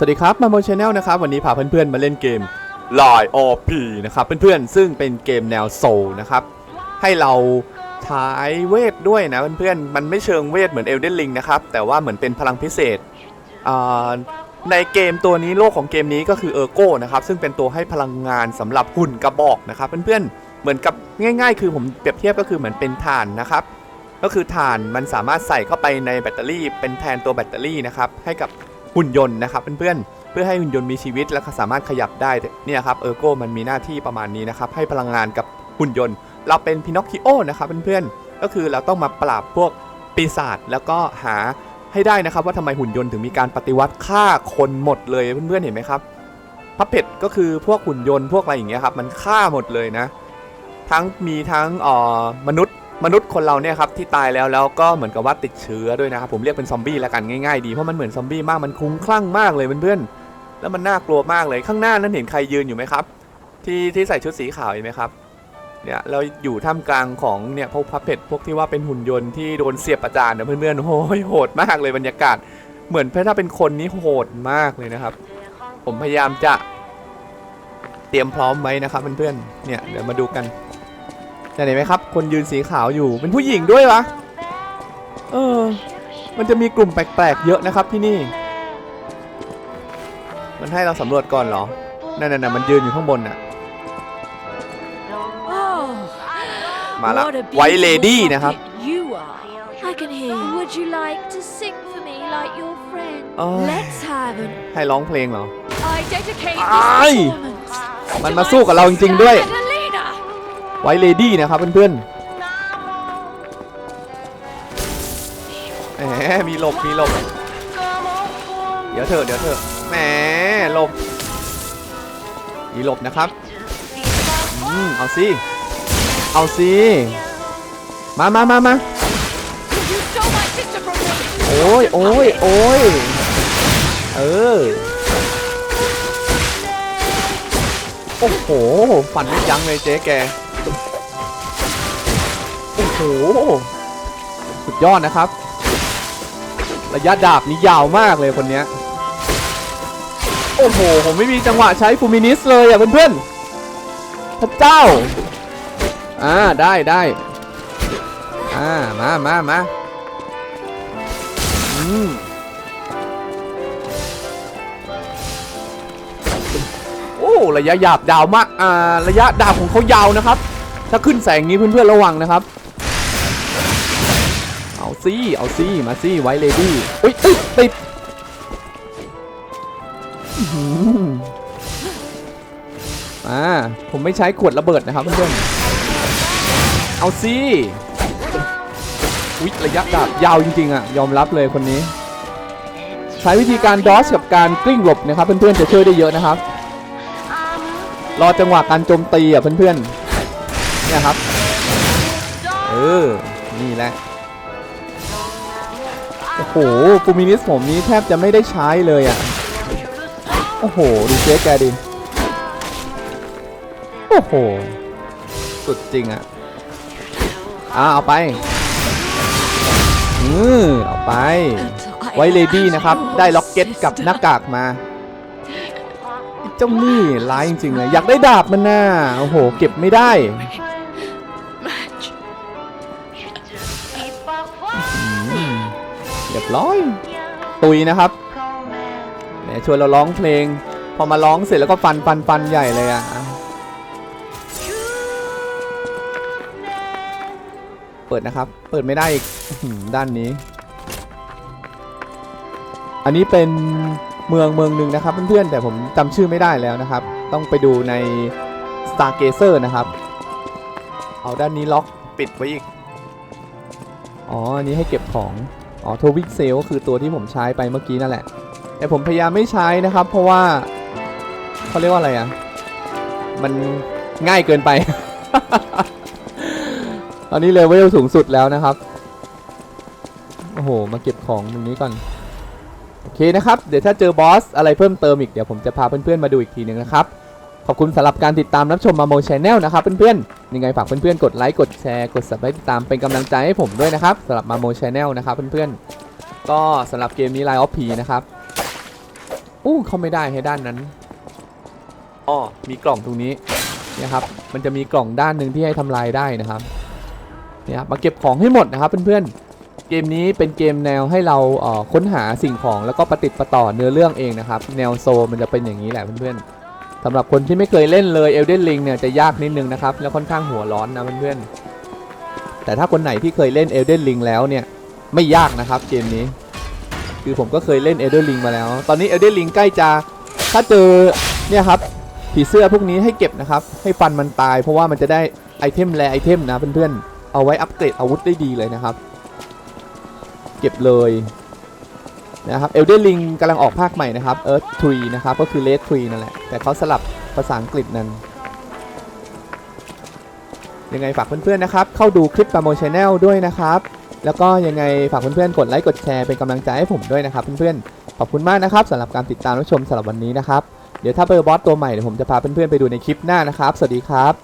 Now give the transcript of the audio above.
สวัสดีครับมาโมชแนลนะครับ วันนี้พาเพื่อนๆมาเล่นเกม Line of P นะครับ เพื่อนๆ ซึ่งเป็นเกมแนวโซลนะครับ ให้เราใช้เวทด้วยนะเพื่อนๆ มันไม่เชิงเวทเหมือนเอลเดนลิงนะครับ แต่ว่าเหมือนเป็นพลังพิเศษ ในเกมตัวนี้โลกของเกมนี้ก็คือเออร์โก้นะครับ ซึ่งเป็นตัวให้พลังงานสำหรับหุ่นกระบอกนะครับเพื่อนๆ เหมือนกับง่าย ๆ คือผมเปรียบเทียบก็คือเหมือนเป็นถ่านนะครับ ก็คือถ่านมันสามารถใส่เข้าไปในแบตเตอรี่ เป็นแทนตัวแบตเตอรี่นะครับให้กับ หุ่นยนต์นะครับเพื่อนๆเพื่อให้หุ่นยนต์มีชีวิตและสามารถขยับได้เนี่ยครับเออร์โกมันมีหน้าที่ประมาณนี้นะครับให้พลังงานกับหุ่นยนต์ เราเป็นพินอคคิโอนะครับเพื่อนๆก็คือเราต้องมาปราบพวกปีศาจแล้วก็หาให้ได้นะครับว่าทำไมหุ่นยนต์ถึงมีการปฏิวัติฆ่าคนหมดเลยเพื่อนๆเห็นไหมครับพับเพดก็คือพวกหุ่นยนต์พวกอะไรอย่างเงี้ยครับมันฆ่าหมดเลยนะ ทั้งมีทั้งอ่อมนุษย์ มนุษย์คนเราเนี่ยครับที่ตายแล้วแล้วก็เหมือนกับว่าติดเชื้อด้วยนะครับผมเรียกเป็นซอมบี้แล้วกันง่ายๆดีเพราะมันเหมือนซอมบี้มากมันคลุ้มคลั่งมากเลยเพื่อนๆแล้วมันน่ากลัวมากเลยข้างหน้านั้นเห็นใครยืนอยู่ไหมครับ ที่ที่ใส่ชุดสีขาวเห็นไหมครับเนี่ยเราอยู่ท่ามกลางของเนี่ยพวกพับเพดพวกที่ว่าเป็นหุ่นยนต์ที่โดนเสียบประจานนะเพื่อนๆโอ้ยโหดมากเลยบรรยากาศ เหมือนถ้าเป็นคนนี้โหดมากเลยนะครับ ผมพยายามจะเตรียมพร้อมไว้นะครับเพื่อนๆเนี่ยเดี๋ยวมาดูกัน จะเห็นไหมครับ คนยืนสีขาวอยู่เป็นผู้หญิงด้วยวะเออ มันจะมีกลุ่มแปลกๆเยอะนะครับที่นี่ มันให้เราสำรวจก่อนเหรอนั่นน่ะมันยืนอยู่ข้างบนน่ะ Oh, มาละ what a ไวเล beautiful ดี้นะครับ puppet You are. I can hear you. Would you like to sing for me like your friend? Oh. Let's have an. ให้ร้องเพลงเหรอ I dedicate this Ay. performance มัน to มา my สู้กับเราจริงๆด้วย sister Adelina. ไวเลดี้นะครับเพื่อนๆแหมมีหลบมีหลบ เดี๋ยวเถอะเดี๋ยวเถอะแหมหลบ มีหลบนะครับอืมเอาสิเอาสิมามามามา You stole my sister from me. โอ้ยโอ้ยโอ้ยเออโอ้โหฝันไม่ยั้งเลยเจ๊แก โอ้โห สุดยอดนะครับ ระยะดาบนี้ยาวมากเลยคนเนี้ย โอ้โห ผมไม่มีจังหวะใช้ฟูมินิสเลยอะเพื่อนๆพระเจ้า อ่า ได้ได้อ่า มามามาอืมโอ้ระยะหยาบดาวมาก อ่า ระยะดาวของเขายาวนะครับ ถ้าขึ้นแสงนี้เพื่อนๆระวังนะครับ ซี่เอาซี่มาซี่ไว้เลดี้อุ้ยติดติดอื้อหืออ่าผมไม่ใช้ขวดระเบิดนะครับเพื่อนๆเอาซี่วิระยะดาบยาวจริงๆอะยอมรับเลยคนนี้ ใช้วิธีการดอสกับการกลิ้งหลบนะครับ เพื่อนๆจะช่วยได้เยอะนะครับ รอจังหวะการโจมตีอะเพื่อนๆเนี่ยครับเออนี่แหละ โอ้โหฟูมินิสผมนี้แทบจะไม่ได้ใช้เลยอะ โอ้โห ดูเจ๊แกดิ โอ้โห สุดจริงอะ อ่าเอาไป อือเอาไป ไวเลดี้นะครับ ได้ล็อกเก็ตกับหน้ากากมาเจ้านี่ร้ายจริงๆเลย อยากได้ดาบมันน่ะโอ้โห เก็บไม่ได้ ร้อยตุยนะครับแหมชวนเราร้องเพลง พอมาร้องเสร็จแล้วก็ฟันฟันฟันใหญ่เลยอะเปิดนะครับ เปิดไม่ได้อีกด้านนี้ อันนี้เป็นเมืองเมืองหนึ่งนะครับเพื่อนๆแต่ผมจำชื่อไม่ได้แล้วนะครับ ต้องไปดูใน Stargazer นะครับ เอาด้านนี้ล็อกปิดไว้อีก อ๋อ อันนี้ให้เก็บของ อ๋อทวิกเซลก็คือตัวที่ผมใช้ไปเมื่อกี้นั่นแหละ แต่ผมพยายามไม่ใช้นะครับ เพราะว่าเขาเรียกว่าอะไรอะ มันง่ายเกินไป ตอนนี้เลเวลสูงสุดแล้วนะครับ โอ้โห มาเก็บของตรงนี้ก่อน โอเคนะครับ เดี๋ยวถ้าเจอบอสอะไรเพิ่มเติมอีก เดี๋ยวผมจะพาเพื่อนๆมาดูอีกทีหนึ่งนะครับ ขอบคุณสำหรับการติดตามรับชมมาโมชแนลนะครับเพื่อนๆยังไงฝากเพื่อนๆกดไลค์กดแชร์กด subscribe ติดตามเป็นกำลังใจให้ผมด้วยนะครับสำหรับมาโมชแนลนะครับเพื่อนๆก็สำหรับเกมนี้ Line of P นะครับอู้เข้าไม่ได้ให้ด้านนั้นอ้อมีกล่องตรงนี้เนี่ยครับมันจะมีกล่องด้านหนึ่งที่ให้ทำลายได้นะครับเนี่ยครับมาเก็บของให้หมดนะครับเพื่อนๆ เกมนี้เป็นเกมแนวให้เราเค้นหาสิ่งของแล้วก็ประติดประต่อเนื้อเรื่องเองนะครับ แนวโซมันจะเป็นอย่างนี้แหละเพื่อนๆ สำหรับคนที่ไม่เคยเล่นเลย Elden Ring เนี่ยจะยากนิดนึงนะครับ แล้วค่อนข้างหัวร้อนนะเพื่อนๆแต่ถ้าคนไหนที่เคยเล่น Elden Ring แล้วเนี่ยไม่ยากนะครับเกมนี้ คือผมก็เคยเล่น Elden Ring มาแล้ว ตอนนี้ Elden Ring ใกล้จะถ้าเจอเนี่ยครับผีเสื้อพวกนี้ให้เก็บนะครับ ให้ฟันมันตาย เพราะว่ามันจะได้ไอเทมแรไอเทมนะเพื่อนๆเอาไว้อัปเกรดอาวุธได้ดีเลยนะครับ เก็บเลย นะครับ Elden Ring กำลังออกภาคใหม่นะครับ Earth Tree นะครับก็คือ Red Tree นั่นแหละ แต่เขาสลับภาษาอังกฤษนั้นยังไงฝากเพื่อนๆนะครับ เข้าดูคลิปปาโมชแนลด้วยนะครับ แล้วก็ยังไงฝากเพื่อนๆกดไลค์กดแชร์เป็นกำลังใจให้ผมด้วยนะครับเพื่อนๆขอบคุณมากนะครับสำหรับการติดตามรับชมสำหรับวันนี้นะครับเดี๋ยวถ้าเบอร์บอสตัวใหม่เดี๋ยวผมจะพาเพื่อนๆไปดูในคลิปหน้านะครับ สวัสดีครับ